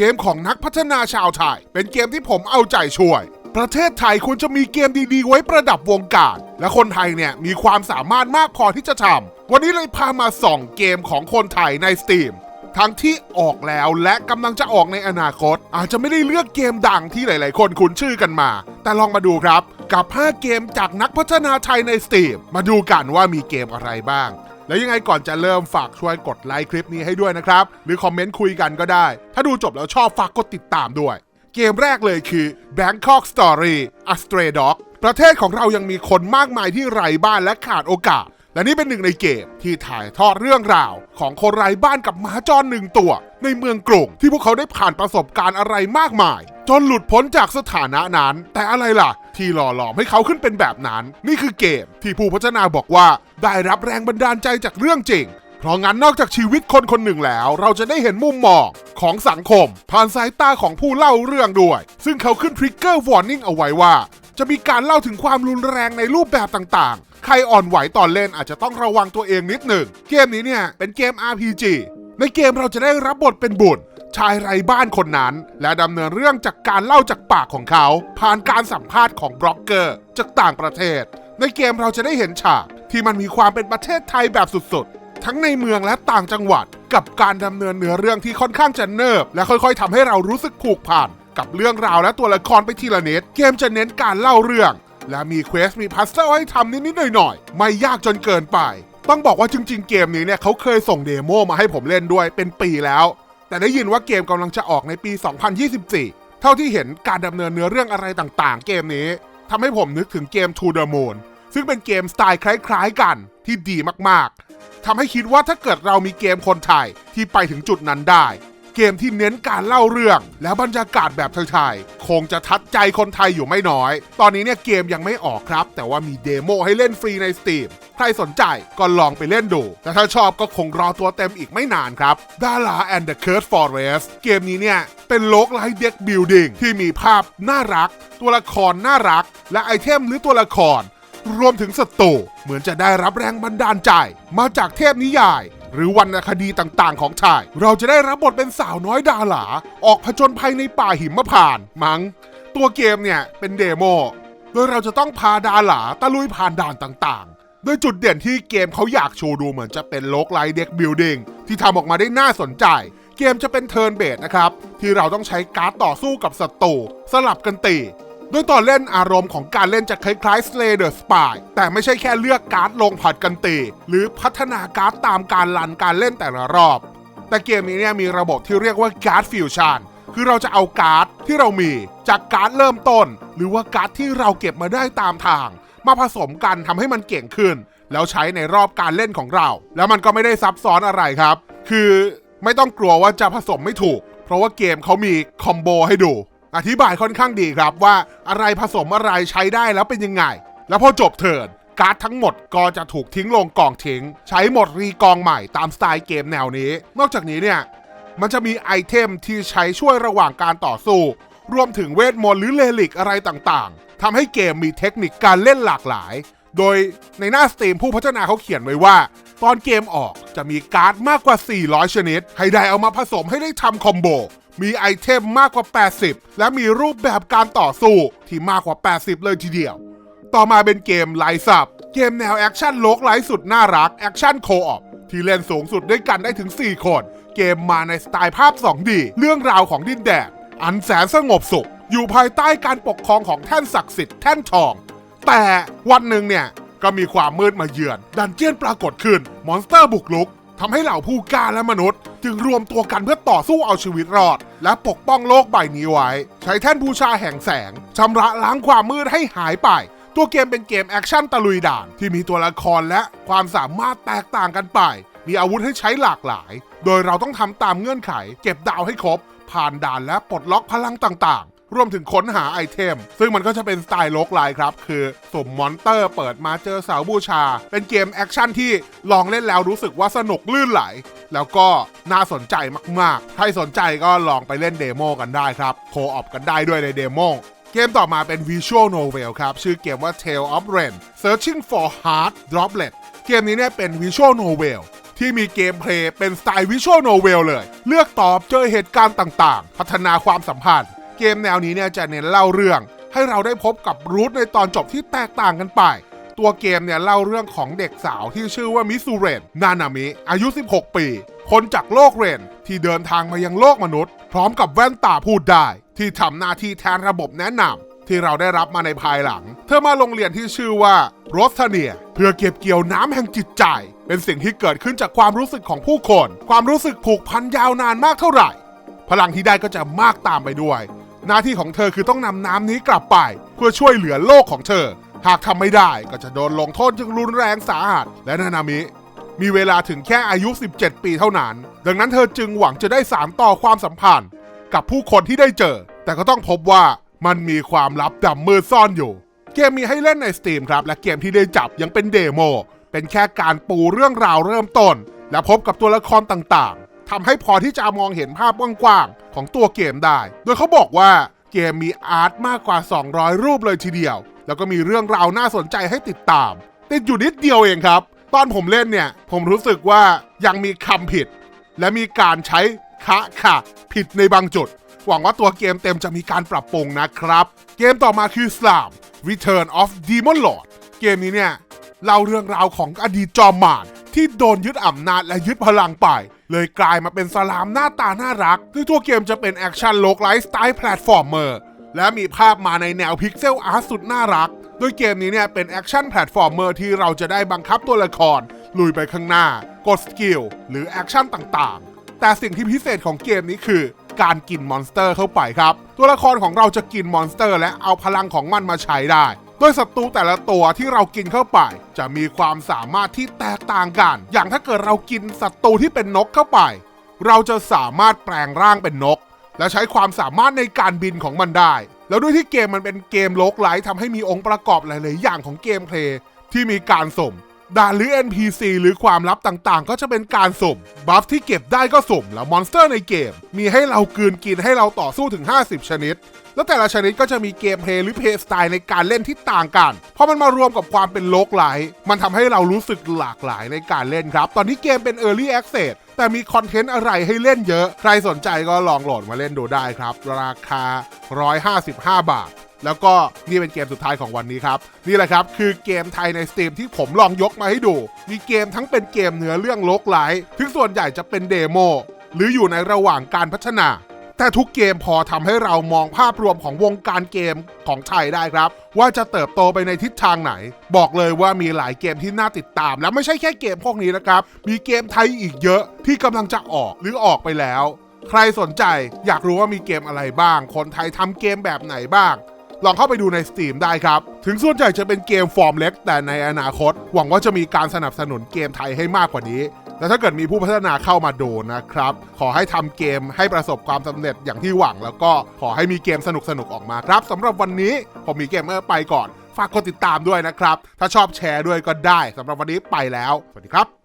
เกมของนักพัฒนาชาวไทย เป็นเกมที่ผมเอาใจช่วย ประเทศไทยควรจะมีเกมดีๆ ไว้ประดับวงการ และคนไทยเนี่ยมีความสามารถมากพอที่จะทำวันนี้เลยพามาส่องเกมของคนไทยใน Steam ทั้งที่ออกแล้วและกำลังจะออกในอนาคต อาจจะไม่ได้เลือกเกมดังที่หลาย ๆ คนคุ้นชื่อกันมา แต่ลองมาดูครับ กับ 5 เกมจากนักพัฒนาไทยใน Steam มาดูกันว่ามีเกมอะไรบ้าง แล้วยังไงก่อนจะเริ่มฝากช่วยกดไลค์คลิปนี้ให้ด้วยนะครับ หรือคอมเมนต์คุยกันก็ได้ ถ้าดูจบแล้วชอบฝากกดติดตามด้วย เกมแรกเลยคือ Bangkok Story A Stray Dog ประเทศของเรายังมีคนมากมายที่ไร้บ้านและขาดโอกาส และนี่เป็นหนึ่งในเกมที่ถ่ายทอดเรื่องราว ของคนไร้บ้านกับหมาจรหนึ่งตัว ในเมืองกรุงที่พวกเขาได้ผ่านประสบการณ์อะไรมากมาย จนหลุดพ้นจากสถานะนั้น แต่อะไรล่ะ ที่หล่อหลอมให้เขาขึ้นเป็นแบบนั้น นี่คือเกมที่ผู้พัฒนาบอกว่า ได้รับแรงบันดาลใจจากเรื่องจริงเพราะงั้นนอกจากชีวิตคนคนหนึ่งแล้ว เราจะได้เห็นมุมมองของสังคม ผ่านสายตาของผู้เล่าเรื่องด้วย ซึ่งเขาขึ้นทริกเกอร์วอร์นิ่งเอาไว้ว่า จะมีการเล่าถึงความรุนแรงในรูปแบบต่างๆ ใครอ่อนไหวตอนเล่นอาจจะต้องระวังตัวเองนิดหนึ่ง เกมนี้เนี่ยเป็นเกม RPG ในเกมเราจะได้รับบทเป็นบุตรชายไร้บ้านคนนั้น และดำเนินเรื่องจากการเล่าจากปากของเขา ผ่านการสัมภาษณ์ของบล็อกเกอร์จากต่างประเทศ ในเกมเราจะได้เห็นฉากที่มันมีความเป็นประเทศไทยแบบสุดๆ ทั้งในเมืองและต่างจังหวัด กับการดำเนินเนื้อเรื่องที่ค่อนข้างจะเนิบ และค่อยๆทำให้เรารู้สึกผูกพัน กับเรื่องราวและตัวละครไปทีละนิดเกมจะเน้นการเล่าเรื่อง และมีเควสมีพัซเซิลให้ทำนิดๆหน่อยๆ ไม่ยากจนเกินไป ต้องบอกว่าจริง ๆ เกมนี้เนี่ยเขาเคยส่งเดโมมาให้ผมเล่นด้วยเป็นปีแล้ว แต่ได้ยินว่าเกมกำลังจะออกในปี 2024 เท่าที่เห็นการดำเนินเนื้อเรื่องอะไรต่างๆ เกมนี้ทำให้ผมนึกถึงเกม To the Moon ซึ่งเป็นเกมสไตล์คล้ายๆกันที่ดีมากๆทำให้คิดว่าถ้าเกิดเรามีเกมคนไทยที่ไปถึงจุดนั้นได้ เกมที่เน้นการเล่าเรื่อง และบรรยากาศแบบไทยๆคงจะทัดใจคนไทยอยู่ไม่น้อย ตอนนี้เนี่ยเกมยังไม่ออกครับ แต่ว่ามีเดโมให้เล่นฟรีใน Steam ใครสนใจก็ลองไปเล่นดู แต่ถ้าชอบก็คงรอตัวเต็มอีกไม่นานครับ d a l a and the Cursed Forest เกมนี้เนี่ย เป็นโลกไลท์เด็กบิลดิ้งที่มีภาพน่ารัก ตัวละครน่ารัก และไอเทมหรือตัวละคร รวมถึงศัตรูเหมือนจะได้รับแรงบันดาลใจ มาจากเทพนิยาย หรือวรรณคดีต่างๆ ของชาย เราจะได้รับบทเป็นสาวน้อยดาหลา ออกผจญภัยในป่าหิมพานต์มัง้ง ตัวเกมเนี่ยเป็นเดโมโดยเราจะต้องพาดาหลาตะลุยผ่านด่านต่างๆ โดยจุดเด่นที่เกมเขาอยากโชว์ดูเหมือนจะเป็นโลกไลเด็กบิลดิ้งที่ทำออกมาได้น่าสนใจ เกมจะเป็นเทิร์นเบสนะครับ ที่เราต้องใช้การ์ดต่อสู้กับศัตรูสลับกันตี โดยตอนเล่นอารมณ์ของการเล่นจะคล้ายๆ Slay the Spy แต่ไม่ใช่แค่เลือกการ์ดลงผัดกันตี หรือพัฒนาการ์ดตามการลันการเล่นแต่ละรอบ แต่เกมนี้เนี่ยมีระบบที่เรียกว่าการ์ดฟิวชั่นคือเราจะเอาการ์ดที่เรามีจากการ์ดเริ่มต้น หรือว่าการ์ดที่เราเก็บมาได้ตามทาง มาผสมกันทำให้มันเก่งขึ้น แล้วใช้ในรอบการเล่นของเรา แล้วมันก็ไม่ได้ซับซ้อนอะไรครับ คือไม่ต้องกลัวว่าจะผสมไม่ถูก เพราะว่าเกมเขามีคอมโบให้ดู อธิบายค่อนข้างดีครับว่าอะไรผสมอะไรใช้ได้แล้วเป็นยังไง แล้วพอจบเทิร์นการ์ดทั้งหมดก็จะถูกทิ้งลงกล่องทิ้ง ใช้หมดรีกองใหม่ตามสไตล์เกมแนวนี้ นอกจากนี้เนี่ย มันจะมีไอเทมที่ใช้ช่วยระหว่างการต่อสู้ รวมถึงเวทมนต์หรือเลลิกอะไรต่างๆทำให้เกมมีเทคนิคการเล่นหลากหลาย โดยในหน้าสตรีมผู้พัฒนาเขาเขียนไว้ว่า ตอนเกมออกจะมีการ์ดมากกว่า 400 ชนิด ให้ได้เอามาผสมให้ได้ทำคอมโบ มีไอเทมมากกว่า 80 และมีรูปแบบการต่อสู้ที่มากกว่า 80 เลยทีเดียว ต่อมาเป็นเกมไลซับเกมแนวแอคชั่นโลกไลสุดน่ารักแอคชั่นโคออปที่เล่นสูงสุดด้วยกันได้ถึง 4 คน เกมมาในสไตล์ภาพ 2D เรื่องราวของดินแดนอันแสนสงบสุข อยู่ภายใต้การปกครองของแท่นศักดิ์สิทธิ์แท่นทอง แต่วันหนึ่งเนี่ยก็มีความมืดมาเยือน ดันเจียนปรากฏขึ้น มอนสเตอร์บุกลุกทำให้เหล่าผู้กล้าและมนุษย์ จึงรวมตัวกันเพื่อต่อสู้เอาชีวิตรอด และปกป้องโลกใบนี้ไว้ ใช้แท่นบูชาแห่งแสงชำระล้างความมืดให้หายไป ตัวเกมเป็นเกมแอคชั่นตะลุยด่าน ที่มีตัวละครและความสามารถแตกต่างกันไป มีอาวุธให้ใช้หลากหลาย โดยเราต้องทำตามเงื่อนไข เก็บดาวให้ครบ ผ่านด่านและปลดล็อกพลังต่าง รวมถึงค้นหาไอเทม ซึ่งมันก็จะเป็นสไตล์โลกไลน์ครับ คือสุ่มมอนเตอร์เปิดมาเจอเสาบูชา เป็นเกมแอคชั่นที่ลองเล่นแล้วรู้สึกว่าสนุกลื่นไหล แล้วก็น่าสนใจมากๆ ใครสนใจก็ลองไปเล่นเดโมกันได้ครับ โคออปกันได้ด้วยในเดโมเกมต่อมาเป็น Visual Novel ครับ ชื่อเกมว่า Tale of Ren Searching for Heart Droplet เกมนี้เนี่ยเป็น Visual Novel ที่มีเกมเพลย์เป็นสไตล์วิชวลโนเวลเลย เลือกตอบเจอเหตุการณ์ต่างๆ พัฒนาความสัมพันธ์ เกมแนวนี้เนี่ยจะเน้นเล่าเรื่อง ให้เราได้พบกับรูทในตอนจบที่แตกต่างกันไป ตัวเกมเนี่ยเล่าเรื่องของเด็กสาวที่ชื่อว่ามิซูเรนนานามิ อายุ 16 ปี คนจากโลกเรนที่เดินทางมายังโลกมนุษย์ พร้อมกับแว่นตาพูดได้ ที่ทำหน้าที่แทนระบบแนะนำที่เราได้รับมาในภายหลัง เธอมาโรงเรียนที่ชื่อว่าโรสเนีย เพื่อเก็บเกี่ยวน้ำแห่งจิตใจ เป็นสิ่งที่เกิดขึ้นจากความรู้สึกของผู้คน ความรู้สึกผูกพันยาวนานมากเท่าไหร่ พลังที่ได้ก็จะมากตามไปด้วย หน้าที่ของเธอคือต้องนำน้ำนี้กลับไป เพื่อช่วยเหลือโลกของเธอ หากทำไม่ได้ก็จะโดนลงโทษอย่างรุนแรงสาหัสและนานามิ มีเวลาถึงแค่อายุ 17 ปีเท่านั้น ดังนั้นเธอจึงหวังจะได้สารต่อความสัมพันธ์ กับผู้คนที่ได้เจอ แต่ก็ต้องพบว่ามันมีความลับดำมืดซ่อนอยู่ เกมมีให้เล่นใน Steam ครับ และเกมที่ได้จับยังเป็นเดโมเป็นแค่การปูเรื่องราวเริ่มต้น และพบกับตัวละครต่าง ทำให้พอที่จะมองเห็นภาพกว้างๆของตัวเกมได้ โดยเขาบอกว่าเกมมีอาร์ตมากกว่า 200 รูปเลยทีเดียว แล้วก็มีเรื่องราวน่าสนใจให้ติดตาม ติดอยู่นิดเดียวเองครับ ตอนผมเล่นเนี่ย ผมรู้สึกว่ายังมีคำผิด และมีการใช้คะค่ะ ผิดในบางจุด หวังว่าตัวเกมเต็มจะมีการปรับปรุงนะครับ เกมต่อมาคือ Slam Return of Demon Lord เกมนี้เนี่ยเล่าเรื่องราวของอดีตจอมมาร ที่โดนยึดอำนาจและยึดพลังไป เลยกลายมาเป็นสลามหน้าตาน่ารักโดยตัวเกมจะเป็นแอคชั่นโลกไลฟ์สไตล์แพลตฟอร์มเมอร์และมีภาพมาในแนวพิกเซลอาร์ตสุดน่ารัก โดยเกมนี้เนี่ยเป็นแอคชั่นแพลตฟอร์มเมอร์ที่เราจะได้บังคับตัวละคร ลุยไปข้างหน้า กดสกิลหรือแอคชั่นต่างๆ แต่สิ่งที่พิเศษของเกมนี้คือ การกินมอนสเตอร์เข้าไปครับ ตัวละครของเราจะกินมอนสเตอร์ และเอาพลังของมันมาใช้ได้ โดยศัตรูแต่ละตัวที่เรากินเข้าไป จะมีความสามารถที่แตกต่างกัน อย่างถ้าเกิดเรากินศัตรูที่เป็นนกเข้าไป เราจะสามารถแปลงร่างเป็นนก และใช้ความสามารถในการบินของมันได้ แล้วด้วยที่เกมมันเป็นเกมโลกไลท์ทำให้มีองค์ประกอบหลาย ๆ อย่างของเกมเพลย์ที่มีการสมด่านหรือ NPC หรือความลับต่างๆ ก็จะเป็นการสุ่ม บัฟที่เก็บได้ก็สุ่ม แล้วมอนสเตอร์ในเกม มีให้เรากืนกินให้เราต่อสู้ถึง 50 ชนิด แล้วแต่ละชนิดก็จะมีเกมเพลย์หรือเพลย์สไตล์ในการเล่นที่ต่างกันพอมันมารวมกับความเป็นโลกไลท์มันทำให้เรารู้สึกหลากหลายในการเล่นครับ ตอนนี้เกมเป็น Early Access แต่มีคอนเทนต์อะไรให้เล่นเยอะ ใครสนใจก็ลองโหลดมาเล่นดูได้ครับ ราคา 155 บาท แล้วก็นี่เป็นเกมสุดท้ายของวันนี้ครับ นี่แหละครับ คือเกมไทยใน Steam ที่ผมลองยกมาให้ดู มีเกมทั้งเป็นเกมเนื้อเรื่องโลกไลท์ที่ส่วนใหญ่จะเป็นเดโมหรืออยู่ในระหว่างการพัฒนา แต่ทุกเกมพอทำให้เรามองภาพรวมของวงการเกมของไทยได้ครับ ว่าจะเติบโตไปในทิศทางไหน บอกเลยว่ามีหลายเกมที่น่าติดตาม และไม่ใช่แค่เกมพวกนี้นะครับ มีเกมไทยอีกเยอะที่กำลังจะออกหรือออกไปแล้ว ใครสนใจอยากรู้ว่ามีเกมอะไรบ้าง คนไทยทำเกมแบบไหนบ้างลองเข้าไปดูใน Steam ได้ครับ ถึงส่วนใหญ่จะเป็นเกมฟอร์มเล็ก แต่ในอนาคต หวังว่าจะมีการสนับสนุนเกมไทยให้มากกว่านี้ และถ้าเกิดมีผู้พัฒนาเข้ามาดูนะครับ ขอให้ทำเกมให้ประสบความสำเร็จอย่างที่หวัง แล้วก็ขอให้มีเกมสนุกๆออกมาครับสำหรับวันนี้ผมมีเกมเมอร์ไปก่อน ฝากกดติดตามด้วยนะครับ ถ้าชอบแชร์ด้วยก็ได้สำหรับวันนี้ไปแล้ว สวัสดีครับ